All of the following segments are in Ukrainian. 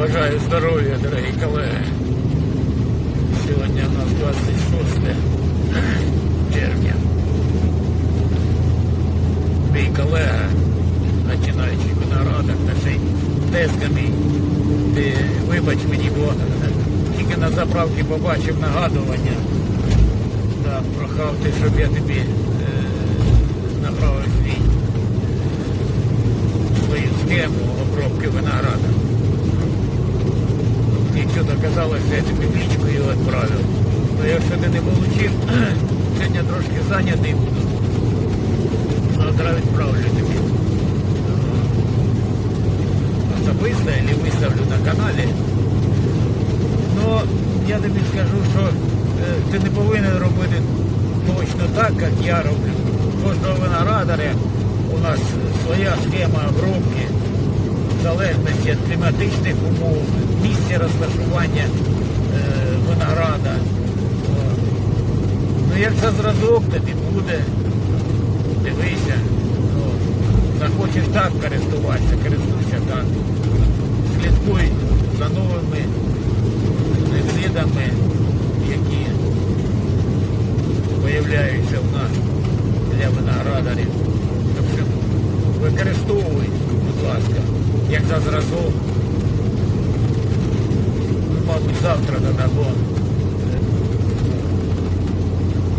Бажаю здоров'я, дорогі колеги. Сьогодні у нас 26 червня. Мій колега, починаючи виноградар, та ще й тезка мій. Ти вибач мені, бо тільки на заправці побачив нагадування. Да, прохав ти, щоб я тобі е, направив свій свою схему обробки винограда. Якщо доказалось, що я в лічку його відправив, то якщо ти не отримав, сьогодні трошки зайнятий буду. Завтра відправлю тобі. Особисто або виставлю на каналі. Ну, я тобі скажу, що е, ти не повинен робити точно так, як я роблю. Кожного виноградаря у нас своя схема обробки залежності від кліматичних умов, місця розташування е, винограда. Ну як за зразок тобі буде, дивися. О. Захочеш так користуватися, користуйся так. Слідкуй за новими видами, які появляються в нас для виноградарів. Використовуй, будь ласка, як за зразок. Ну, мабуть, завтра додамо.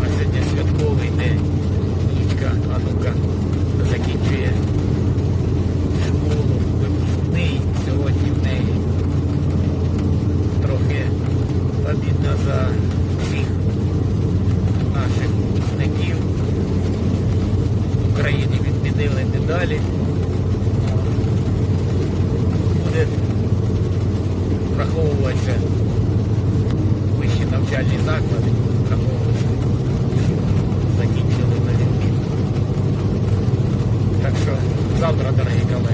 А сьогодні святковий день. Нічка, а ну-ка, закінчує школу, випускний сьогодні в неї. Трохи обідно за всіх наших випускників. В Україні відмінили медалі. Буде враховуватися вищі навчальні заклади, враховуватися, що закінчили на відміну. Так що завтра, дорогі колеги.